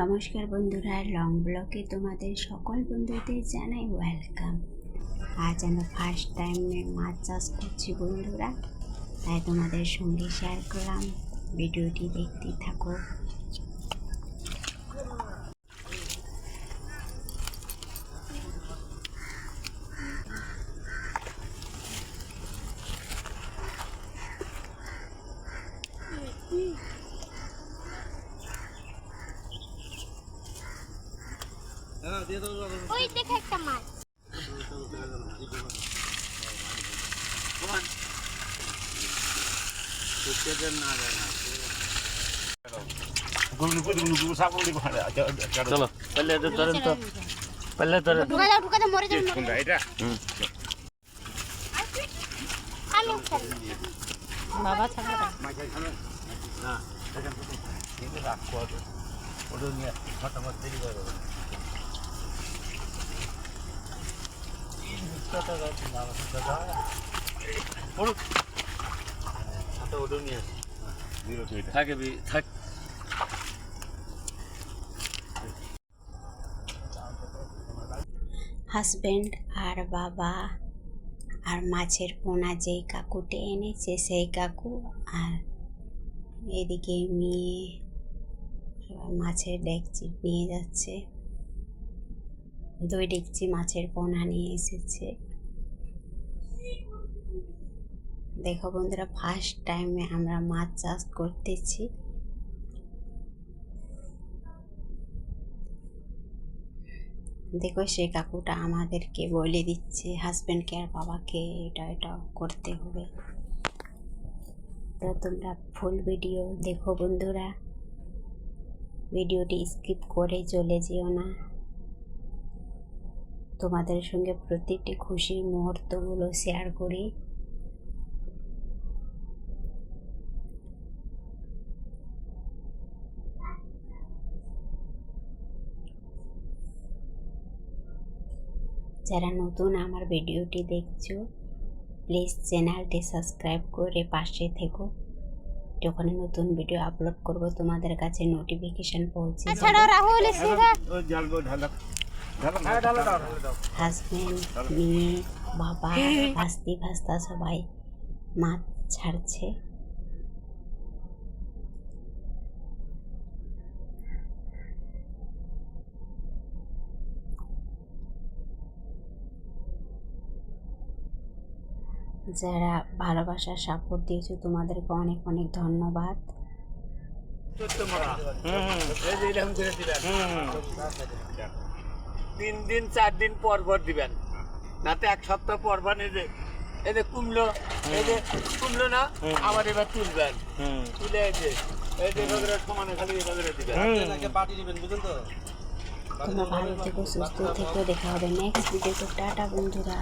নমস্কার বন্ধুরা লং ব্লকে তোমাদের সকল বন্ধুদের জানাই ওয়েলকাম আজ আমরা ফার্স্ট টাইম মাছ চাষ করছি বন্ধুরা, তাই তোমাদের সঙ্গে শেয়ার করলাম। ভিডিওটি দেখতে থাকো। ওই দেখে একটা মাছ। চলো তো ধরেন তো। ধরেন। বাবা ওটা নিয়ে ফটাফট দেরি করে। হাজব্যান্ড আর বাবা আর মাছের পোনা যেই কাকুটি এনেছে, সেই কাকু আর এদিকে মেয়ে মাছের ডেকচি নিয়ে যাচ্ছে। দুই ডেকচি মাছের পোনা নিয়ে এসেছে। দেখো বন্ধুরা ফার্স্ট টাইমে আমরা মাছ চাষ করতেছি। দেখো, সে কাকুটা আমাদেরকে বলে দিচ্ছে হাজব্যান্ডকে আর বাবাকে এটা এটা করতে হবে। তো তোমরা ফুল ভিডিও দেখো বন্ধুরা। ভিডিওটি স্কিপ করে চলে যেও না। তোমাদের সঙ্গে প্রতিটি খুশির মুহূর্তগুলো শেয়ার করি। যারা নতুন আমার ভিডিওটি দেখছ প্লিজ চ্যানেলটি সাবস্ক্রাইব করে পাশে থেকো। যখন নতুন ভিডিও আপলোড করব তোমাদের কাছে নোটিফিকেশন পৌঁছে রাহুল হাজবেন্ড মেয়ে বাবা ভাস্তি ভাস্তা সবাই মাছ ছাড়ছে। যারা ভালোবাসার সাপোর্ট দিয়েছ তোমাদেরকে অনেক অনেক ধন্যবাদ। তিন দিন চার দিন পর পর দিবেন। না তো এক সপ্তাহ পর পর এই যে এই যে কুমলো এই যে কুমলো না আবার এবার তুলবেন। তুলে এই যে এই যে এভাবে সমানে খালি এভাবে দিবেন। পাটি দিবেন বুঝলেন তো? তোমরা ভালো থেকো সুস্থ থেকো দেখা হবে নেক্সট ভিডিওতে টাটা বন্ধুরা।